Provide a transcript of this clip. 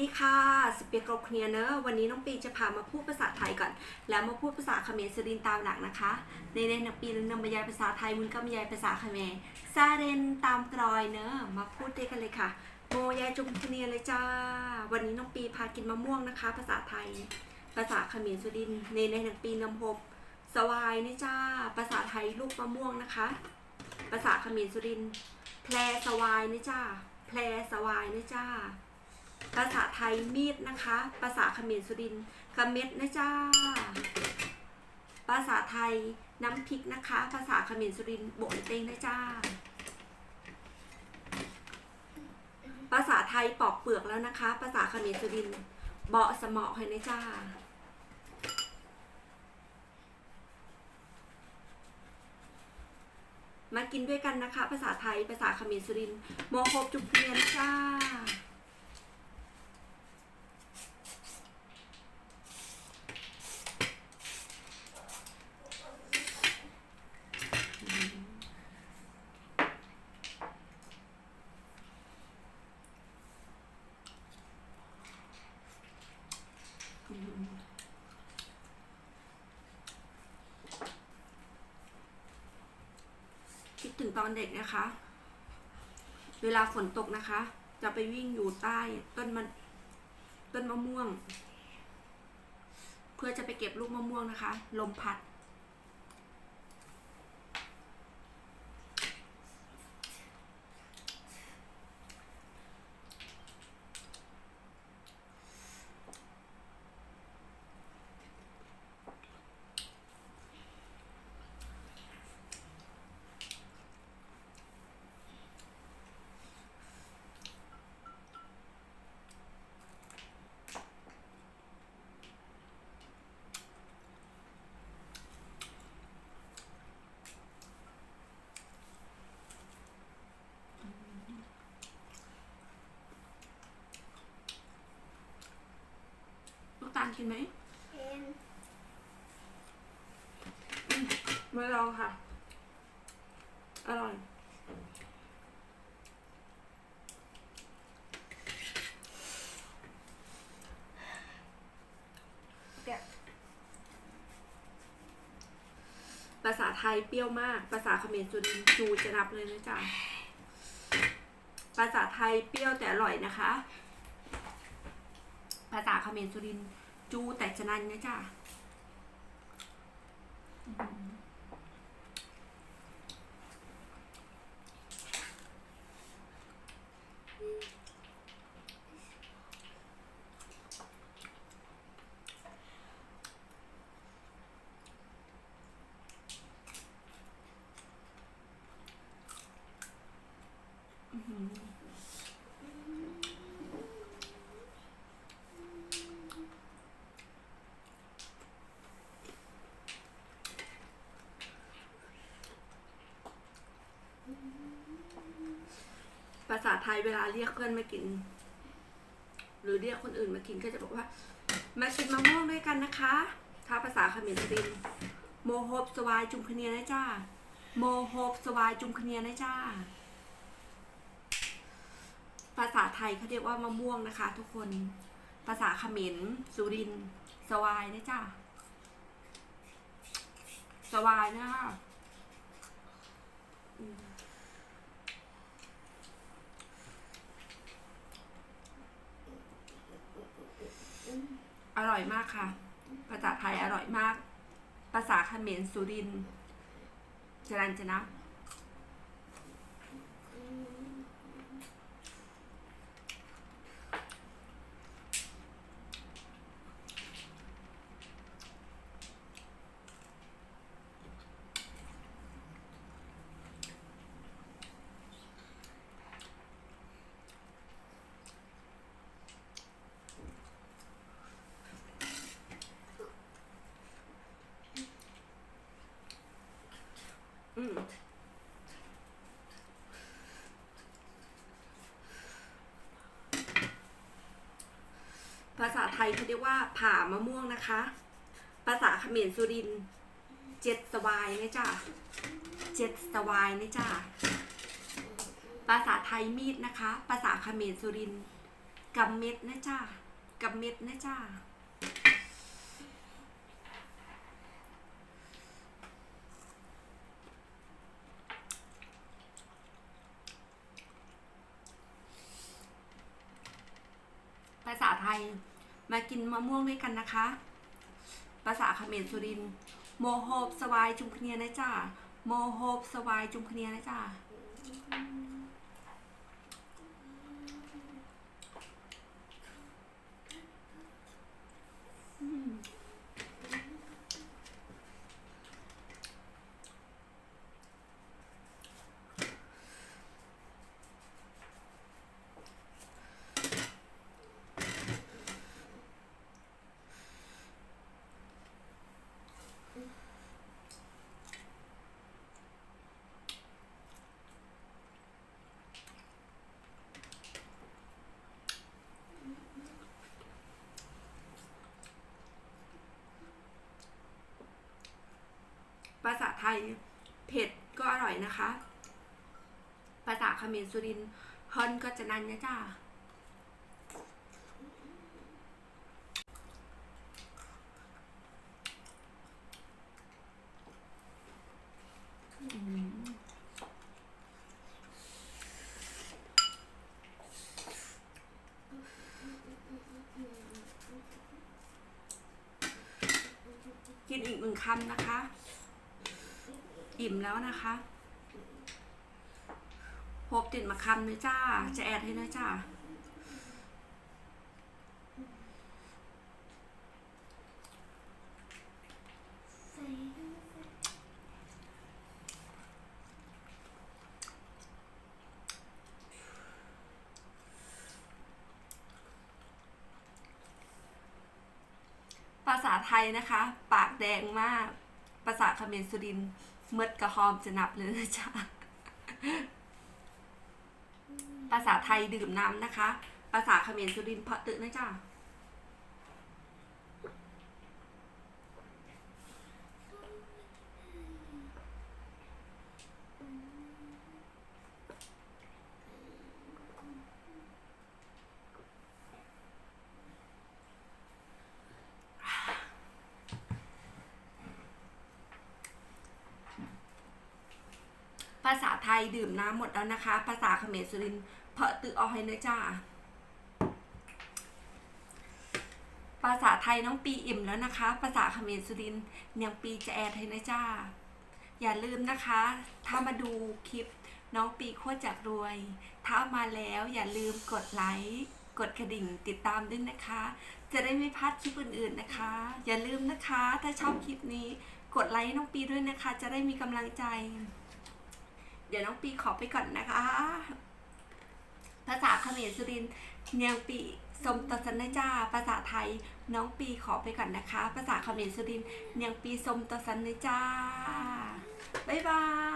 ดีค่ะ สเปียกรเคลียเนอะวันนี้น้องปีจะพามาพูดภาษาไทยก่อน แล้วมาพูดภาษาเขมรสรินตามหลังนะคะ ในในนักปีนำบรรยายภาษาไทยมุนก็บรรยายภาษาเขมรซาเรนตามกรอยเนอะมาพูดด้วยกันเลยค่ะโมยายจุมคเนียเลยจ้า วันนี้น้องปีพากินมะม่วงนะคะ ภาษาไทย ภาษาเขมรสุรินในในนักปีนำพบสวายนี่จ้า ภาษาไทยลูกมะม่วงนะคะ ภาษาเขมรสุรินแพรสวายนี่จ้า แพรสวายนี่จ้า ภาษาไทยมีดนะคะ ภาษาเขมรสุรินทร์กระเม็ดนะจ้า ภาษาไทยน้ำพริกนะคะ ภาษาเขมรสุรินโบนเตงนะจ้า ภาษาไทยปอกเปลือกแล้วนะคะ ภาษาเขมรสุรินเบาะสมอให้นะจ้ามากินด้วยกันนะคะ ภาษาไทย ภาษาเขมรสุรินโมโคบจุกเพียนจ้า คิดถึงตอนเด็กนะคะ เวลาฝนตกนะคะ จะไปวิ่งอยู่ใต้ต้นมันต้นมะม่วง เพื่อจะไปเก็บลูกมะม่วงนะคะ ลมพัด ลู กตาลกินไหมเอ็นไม่ลองค่ะ อร่อยเดี๋ยวภาษาไทยเปรี้ยวมาก ภาษาเขมรสุรินทร์จูจะนับเลยนะจ๊ะ ภาษาไทยเปรี้ยวแต่อร่อยนะคะ ภาษาเขมรสุรินทร์ จูแต่ฉะนันนะจ๊ะ ภาษาไทยเวลาเรียกเพื่อนมากิน หรือเรียกคนอื่นมากินก็จะบอกว่า มากินมะม่วงด้วยกันนะคะ ถ้าภาษาเขมรสุรินโมโฮบสวายจุมคเนียนะจ้าโมโฮบสวายจุมคเนียนะจ้าภาษาไทยเขาเรียกว่ามะม่วงนะคะ ทุกคน ภาษาเขมรสุรินสวายนะจ้าสวายนะคะอืมอ ร่อยมากค่ะ ภาษาไทยอร่อยมาก ภาษาเขมรสุรินทร์จรัญจนะ อืม ภาษาไทยเขาเรียกว่า ผ่ามะม่วงนะคะ ภาษาเขมรสุรินเจ็ดสวายนะจ้ะเจ็ดสวายนะจ้ะภาษาไทยมีดนะคะ ภาษาเขมรสุรินกับเม็ดนะจ้ากับเม็ดนะจ้า ภาษาไทย มากินมะม่วงด้วยกันนะคะ ภาษาเขมรสุรินโมโฮบสวายจุมคเนียนะจ้าโมโฮบสวายจุมคเนียนะจ้า ยเผ็ดก็อร่อยนะคะ ภาษาเขมรสุรินทร์ฮอนก็จะนันนะจ้ากินอีกหนึ่งคำนะคะ อิ่มแล้วนะคะพบติดมาคำเลยจ้า จะแอดให้นะจ้า ภาษาไทยนะคะ ปากแดงมาก ภาษาเขมรสุรินทร์ เมดกระหอมจะนับเลยนะจ๊ะภาษาไทยดื่มน้ำนะคะ ภาษาเขมรสุรินทร์เพาะตึกนะจ๊ะาษาไทยดื่มน้ำหมดแล้วนะคะ ภาษาเขมรสุรินเพาะตึกเอาให้นะจ้า ภาษาไทยน้องปีอิ่มแล้วนะคะ ภาษาเขมรสุรินยังปีจะแอดให้นะจ้า อย่าลืมนะคะ ถ้ามาดูคลิปน้องปีโคตรจากรวย ถ้ามาแล้วอย่าลืมกดไลค์กดกระดิ่งติดตามด้วยนะคะ จะได้ไม่พลาดคลิปอื่นๆนะคะ อย่าลืมนะคะ ถ้าชอบคลิปนี้กดไลค์น้องปีด้วยนะคะ จะได้มีกำลังใจ เดี๋ยวน้องปีขอไปก่อนนะคะ ภาษาเขมรสุรินทร์เนียงปีสมตสันนจ้า ภาษาไทยน้องปีขอไปก่อนนะคะ ภาษาเขมรสุรินทร์เนียงปีสมตสันนจ้า บ๊ายบาย